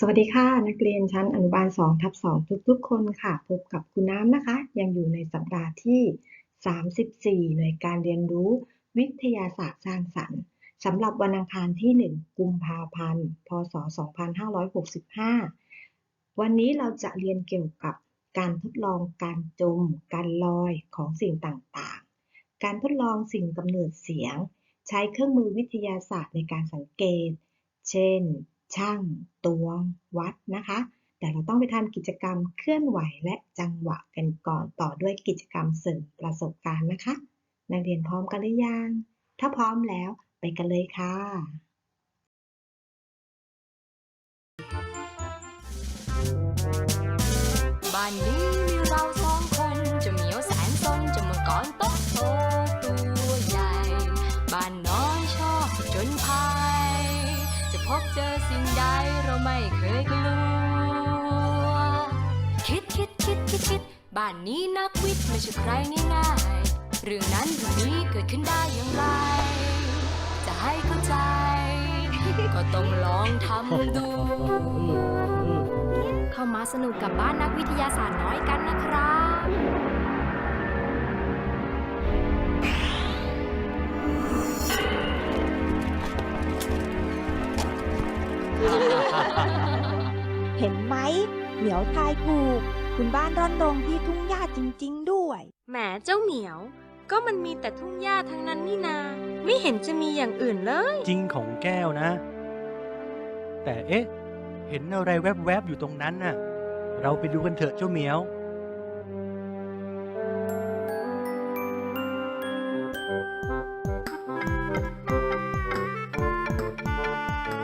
สวัสดีค่ะ นักเรียนชั้นอนุบาล2ทับ2ทุกๆ คนค่ะ พบกับคุณน้ำนะคะ ยังอยู่ในสัปดาห์ที่ 34ในการเรียนรู้วิทยาศาสตร์สร้างสรรค์สำหรับวันอังคารที่ 1 กุมภาพันธ์ พศ 2565 วันนี้เราจะเรียนเกี่ยวกับการทดลองการจม การลอยของสิ่งต่างๆ การทดลองสิ่งกำเนิดเสียง ใช้เครื่องมือวิทยาศาสตร์ในการสังเกต เช่น ช่างตวง วัดนะคะ แต่เราต้องไปทำกิจกรรมเคลื่อนไหวและจังหวะกันก่อนต่อด้วยกิจกรรมเสริมประสบการณ์นะคะ นักเรียนพร้อมกันหรือยัง ถ้าพร้อมแล้วไปกันเลยค่ะบ้านนี้ เจอสิ่งใดเราไม่เคยกลัว คิดคิดคิดคิดคิดบ้านนี้นักวิทย์ไม่ใช่ใครง่ายๆเรื่องนั้นเรื่องนี้เกิดขึ้นได้อย่างไร จะให้เข้าใจ ก็ต้องลองทำดู เข้ามาสนุกกับบ้านนักวิทยาศาสตร์น้อยกันนะครับ เห็นไหมเหมียวทายถูก คุณบ้านร่อนรงที่ทุ่งหญ้าจริง ๆ ด้วย แหมเจ้าเหมียว ก็มันมีแต่ทุ่งหญ้าทั้งนั้นนี่นา ไม่เห็นจะมีอย่างอื่นเลย จริงของแก้วนะ แต่เอ๊ะ เห็นอะไรแวบๆอยู่ตรงนั้นน่ะ เราไปดูกันเถอะเจ้าเหมียว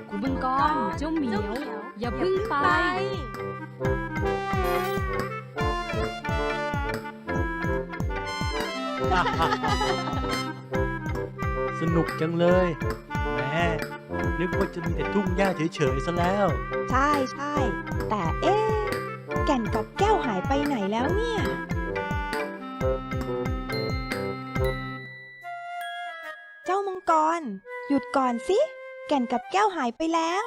คุณบังกรเจ้าเหมียว อย่าเพึ่งไป สนุกจังเลยแหมนึกว่าจะมีแต่ทุ่งหญ้าเฉยๆซะแล้ว ใช่ใช่แต่เอ๊ะแก่นกับแก้วหายไปไหนแล้วเนี่ย เจ้ามังกร หยุดก่อนสิ แก่นกับแก้วหายไปแล้ว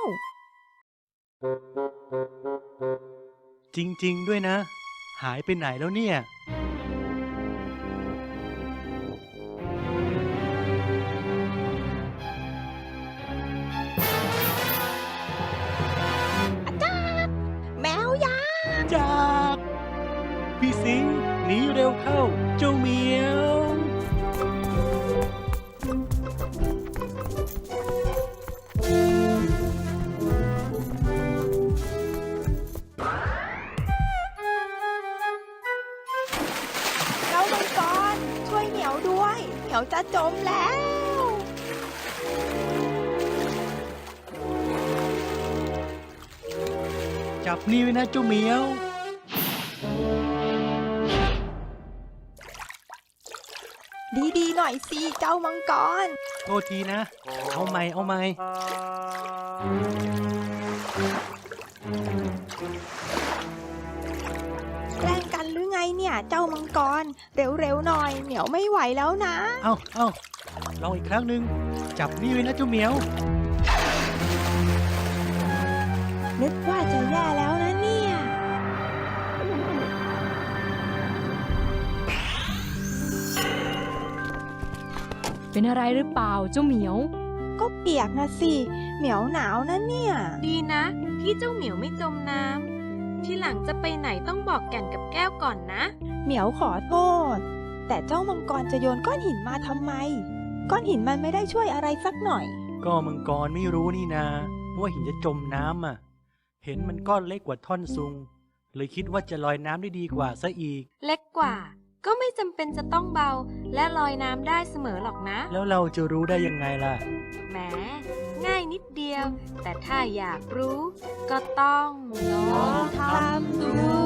จริง ๆ ด้วยนะ หายไปไหนแล้วเนี่ย นี่ไว้นะเจ้าเหมียว ดีๆหน่อยสิเจ้ามังกร โทษทีนะ เอาใหม่เอาใหม่แกล้งกันหรือไงเนี่ย เจ้ามังกร เร็วๆหน่อยเหมียวไม่ไหวแล้วนะ เอาเอาลองอีกครั้งหนึ่งจับนี่ไว้นะเจ้าเหมียว นึกว่าจะแย่แล้ว เป็นอะไรหรือเปล่าเจ้าเหมียว ก็เปียกนะสิ เหมียวหนาวนะเนี่ย ดีนะ ที่เจ้าเหมียวไม่จมน้ำที่หลังจะไปไหนต้องบอกแก่นกับแก้วก่อนนะ เหมียวขอโทษ แต่เจ้ามังกรจะโยนก้อนหินมาทำไม ก้อนหินมันไม่ได้ช่วยอะไรสักหน่อย ก็มังกรไม่รู้นี่นาว่าหินจะจมน้ำอะ เห็นมันก้อนเล็กกว่าท่อนซุง เลยคิดว่าจะลอยน้ำได้ดีกว่าซะอีก เล็กกว่า ก็ไม่จำเป็นจะต้องเบา และลอยน้ำได้เสมอหรอกนะ แล้วเราจะรู้ได้ยังไงล่ะ แหม ง่ายนิดเดียว แต่ถ้าอยากรู้ ก็ต้องลองทำดู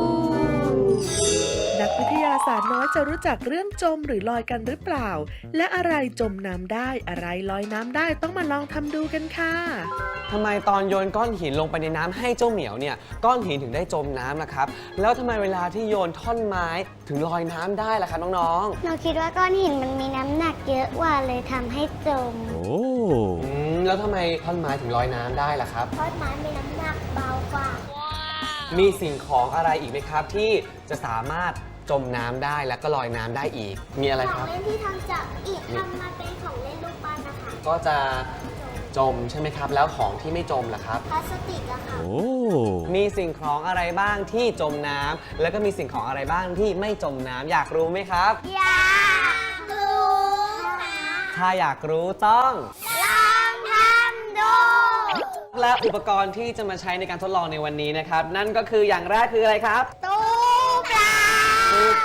นักวิทยาศาสตร์น้อยจะรู้จักเรื่องจมหรือลอยกันหรือเปล่า และอะไรจมน้ำได้อะไรลอยน้ำได้ต้องมาลองทำดูกันค่ะทำไมตอนโยนก้อนหินลงไปในน้ำให้เจ้าเหมียวเนี่ยก้อนหินถึงได้จมน้ำล่ะครับ แล้วทำไมเวลาที่โยนท่อนไม้ถึงลอยน้ำได้ล่ะครับน้องเราคิดว่าก้อนหินมันมีน้ำหนักเยอะกว่าเลยทำให้จมๆอืมแล้วทำไมท่อนไม้ถึงลอยน้ำได้ล่ะครับ เพราะไม้มีน้ำหนักเบากว่า มีสิ่งของอะไรอีกไหมครับ ที่จะสามารถ จมน้ำได้และก็ลอยน้ำได้อีก มีอะไรขคองรับ เล่นที่ทำจากอิฐทำมาเป็นของเล่นลูกปั้นนะคะก็จะจมใช่ไหมครับ แล้วของที่ไม่จมล่ะครับ พลาสติกอะค่ะมีสิ่งของอะไรบ้างที่จมน้ำแล้วก็มีสิ่งของอะไรบ้างที่ไม่จมน้ำอยากรู้ไหมครับ อยากรู้ค่ะถ้าอยากรู้ต้อง ลองทำดูและอุปกรณ์ที่จะมาใช้ในการทดลองในวันนี้นะครับ นั่นก็คืออย่างแรกคืออะไรครับตู้ปลาตู้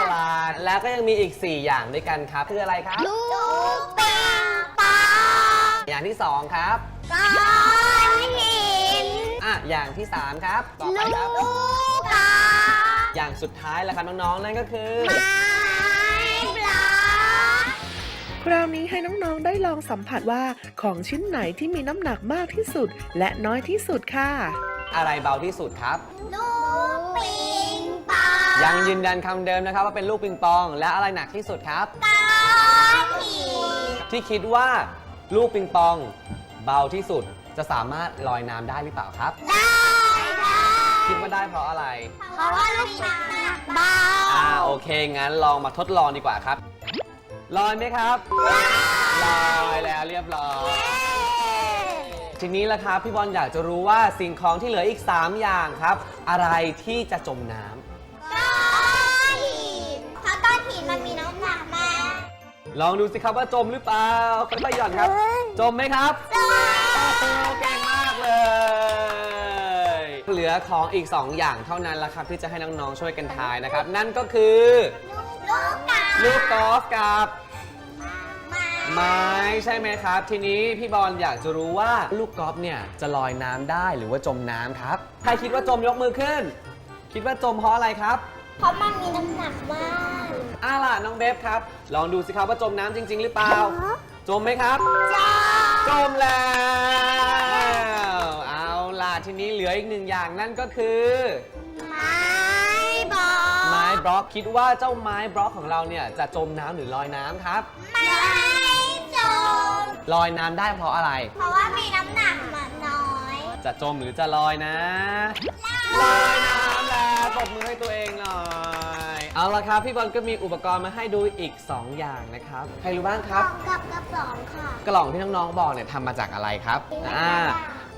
ปลา แล้วก็ยังมีอีก 4 อย่างด้วยกันครับคืออะไรครับ ลูกปิงปองอย่างที่ 2 ครับ ก้อนหินอะอย่างที่ 3 ครับ ต่อไปครับ ลูกกาอย่างสุดท้ายแล้วครับน้องๆ นั่นก็คือ ไม้ปลาคราวนี้ให้น้องๆ ได้ลองสัมผัสว่าของชิ้นไหนที่มีน้ำหนักมากที่สุด และน้อยที่สุดค่ะ อะไรเบาที่สุดครับ ลูกปิงปอง ยังยืนยันคำเดิมนะครับว่าเป็นลูกปิงปอง และอะไรหนักที่สุดครับ ก้อนหินที่คิดว่าลูกปิงปอง เบาที่สุดจะสามารถลอยน้ำได้หรือเปล่าครับ ได้ได้คิดว่าได้เพราะอะไร เพราะว่าลูกปิงปองเบาอ่าโอเค งั้นลองมาทดลองดีกว่าครับ ลอยไหมครับ ลอยแล้วเรียบร้อย ทีนี้ละครับพี่บอลอยากจะรู้ว่าสิ่งของที่เหลืออีก 3 อย่างครับ อะไรที่จะจมน้ำะก้อนหินมันมีน้ำหนักมากลองดูสิครับว่าจมหรือเปล่าค่อยๆหย่อนครับ จมไหมครับจมเก่งมากเลย เหลือของอีก 2 อย่างเท่านั้นละครับที่จะให้น้องๆช่วยกันทายนะครับ นั่นก็คือลูกกาลูกกอล์ฟกับมาไม้ใช่ไหมครับ ทีนี้พี่บอลอยากจะรู้ว่าลูกกอล์ฟเนี่ยจะลอยน้ำได้หรือว่าจมน้ำครับ ใครคิดว่าจมยกมือขึ้น คิดว่าจมเพราะอะไรครับ เพราะมันมีน้ำหนักมาก อ่าล่ะน้องเบฟครับ ลองดูสิครับว่าจมน้ำจริง ๆ หรือเปล่า จมไหมครับจ้าจมแล้ว เอาล่ะทีนี้เหลืออีกหนึ่งอย่างนั่นก็คือ ไม้บอไม้บล็อกคิดว่าเจ้าไม้บล็อกของเราเนี่ยจะจมน้ำหรือลอยน้ำครับ ไม้จม ลอยน้ำได้เพราะอะไร เพราะว่ามีน้ำหนักมันน้อยจะจมหรือจะลอยนะ ลอยน้ำแล้วปรบมือให้ตัวเองหน่อย เอาละครับ พี่บอลก็มีอุปกรณ์มาให้ดูอีก 2 อย่างนะครับ ใครรู้บ้างคกรับล่องกับกระป๋องค่ะ กล่องที่น้องๆบอกเนี่ยทำมาจากอะไรครับอ่า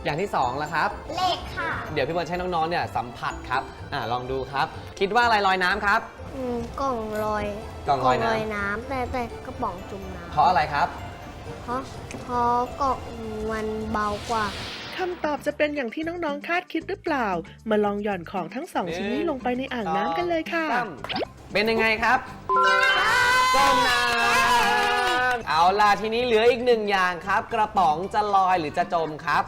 อย่างที่2ละครับ เหล็กค่ะ เดี๋ยวพี่บอลใช้น้องๆเนี่ยสัมผัสครับอ่าลองดูครับ คิดว่าอะไรลอยน้ำครับ อืมกล่องลอยกล่องลอยน้ำ น้ำแต่แต่กระป๋องจุ่มน้ำเพราะอะไรครับ เพราะเพราะกล่องมันเบากว่า คำตอบจะเป็นอย่างที่น้องๆ คาดคิดหรือเปล่า มาลองหย่อนของทั้งสองชิ้นนี้ลงไปในอ่างน้ำกันเลยค่ะสองสามเป็นยังไงครับจมน้ำเอาล่ะทีนี้เหลืออีกหนึ่งอย่างครับ กระป๋องจะลอยหรือจะจมครับ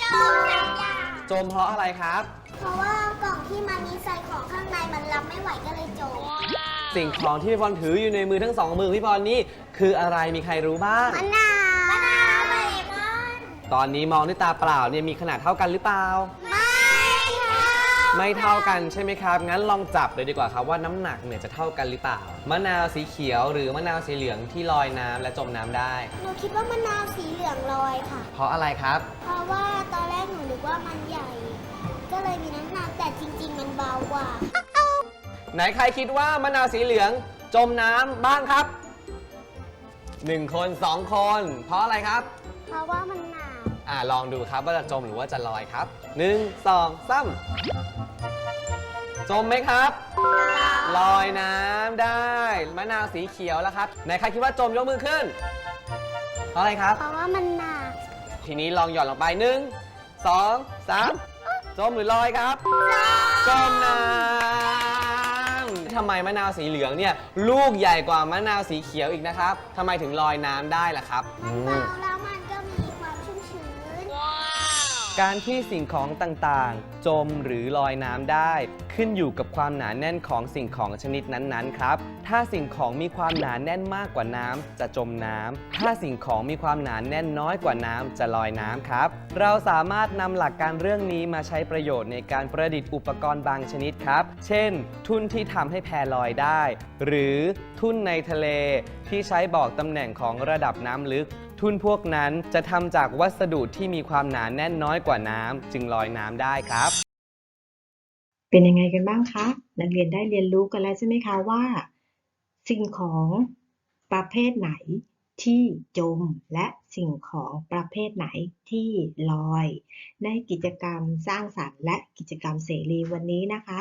จมน้ำยาจมเพราะอะไรครับ เพราะว่ากล่องที่มันมีใส่ของข้างในมันรับไม่ไหวก็เลยจม สิ่งของที่พี่บอลถืออยู่ในมือทั้งสองมือพี่บอลนี่คืออะไรมีใครรู้บ้างมะนาวมะนาวเลมอน ตอนนี้มองด้วยตาเปล่าเนี่ยมีขนาดเท่ากันหรือเปล่าไม่ค่ะไม่เท่ากันใช่ไหมครับ งั้นลองจับเลยดีกว่าครับว่าน้ำหนักเนี่ยจะเท่ากันหรือเปล่า มะนาวสีเขียวหรือมะนาวสีเหลืองที่ลอยน้ำและจมน้ำได้ หนูคิดว่ามะนาวสีเหลืองลอยค่ะ เพราะอะไรครับ เพราะว่าตอนแรกหนูนึกว่ามันใหญ่ ก็เลยมีน้ำหนักแต่จริง ๆ มันเบากว่า ไหนใครคิดว่ามะนาวสีเหลืองจมน้ำบ้างครับหนึ่งคนสองคน เพราะอะไรครับ เพราะว่ามันหนาว อ่าลองดูครับว่าจะจมหรือว่าจะลอยครับหนึ่งสองสามจมไหมครับ ลอยน้ำได้ มะนาวสีเขียวแล้วครับไหนใครคิดว่าจมยกมือขึ้นเพราะอะไรครับ เพราะว่ามันหนัก ทีนี้ลองหย่อนลงไปหนึ่งสองสามจมหรือลอยครับ จมน้ำทำไมมะนาวสีเหลืองเนี่ยลูกใหญ่กว่ามะนาวสีเขียวอีกนะครับทำไมถึงลอยน้ำได้ล่ะครับ มันเบา การที่สิ่งของต่างๆ จมหรือลอยน้ำได้ ขึ้นอยู่กับความหนาแน่นของสิ่งของชนิดนั้นๆครับ ถ้าสิ่งของมีความหนาแน่นมากกว่าน้ำจะจมน้ำถ้าสิ่งของมีความหนาแน่นน้อยกว่าน้ำจะลอยน้ำครับ เราสามารถนำหลักการเรื่องนี้มาใช้ประโยชน์ในการประดิษฐ์อุปกรณ์บางชนิดครับ เช่น ทุ่นที่ทำให้แพลอยได้ หรือทุ่นในทะเลที่ใช้บอกตำแหน่งของระดับน้ำลึก ทุ่นพวกนั้นจะทำจากวัสดุที่มีความหนาแน่นน้อยกว่าน้ำจึงลอยน้ำได้ครับ เป็นยังไงกันบ้างคะ นักเรียนได้เรียนรู้กันแล้วใช่ไหมคะว่า สิ่งของประเภทไหนที่จมและสิ่งของประเภทไหนที่ลอย ในกิจกรรมสร้างสรรค์และกิจกรรมเสรีวันนี้นะคะ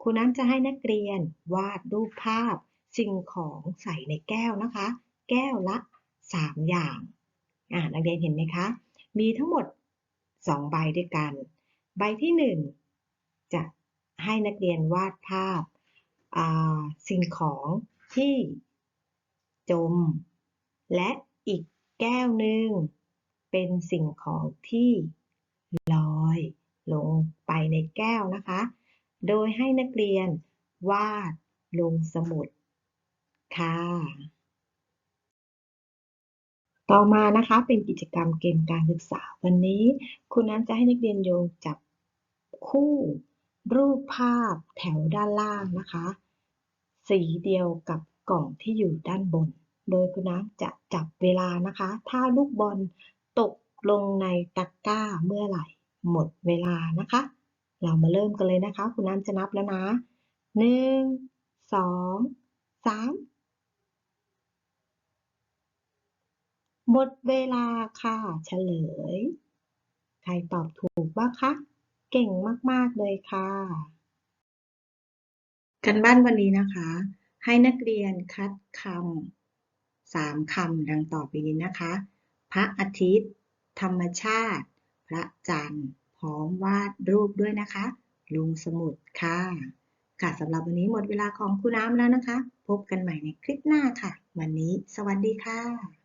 ครูน้ำจะให้นักเรียนวาดรูปภาพ สิ่งของใส่ในแก้วนะคะ แก้วละ 3 อย่างอ่านักเรียนเห็นไหมคะ มีทั้งหมด 2 ใบด้วยกัน ใบที่ 1 จะให้นักเรียนวาดภาพาสิ่งของที่จม และอีกแก้วหนึ่งเป็นสิ่งของที่ลอยลงไปในแก้วนะคะ โดยให้นักเรียนวาดลงสมุดค่ะ ต่อมานะคะเป็นกิจกรรมเกมการศึกษา วันนี้คุณน้ำจะให้นักเรียนโยงจับคู่รูปภาพแถวด้านล่างนะคะ สีเดียวกับกล่องที่อยู่ด้านบน โดยคุณน้ำจะจับเวลานะคะ ถ้าลูกบอลตกลงในตะกร้าเมื่อไหร่ หมดเวลานะคะ เรามาเริ่มกันเลยนะคะ คุณน้ำจะนับแล้วนะหนึ่งสองสาม หมดเวลาค่ะ เฉลย ใครตอบถูกบ้างคะ เก่งมาก ๆ เลยค่ะ กันบ้านวันนี้นะคะ ให้นักเรียนคัดคำสามคำดังต่อไปนี้นะคะ พระอาทิตย์ ธรรมชาติ พระจันทร์ พร้อมวาดรูปด้วยนะคะ ลุงสมุดค่ะ ค่ะสำหรับวันนี้หมดเวลาของครูน้ำแล้วนะคะ พบกันใหม่ในคลิปหน้าค่ะ วันนี้ สวัสดีค่ะ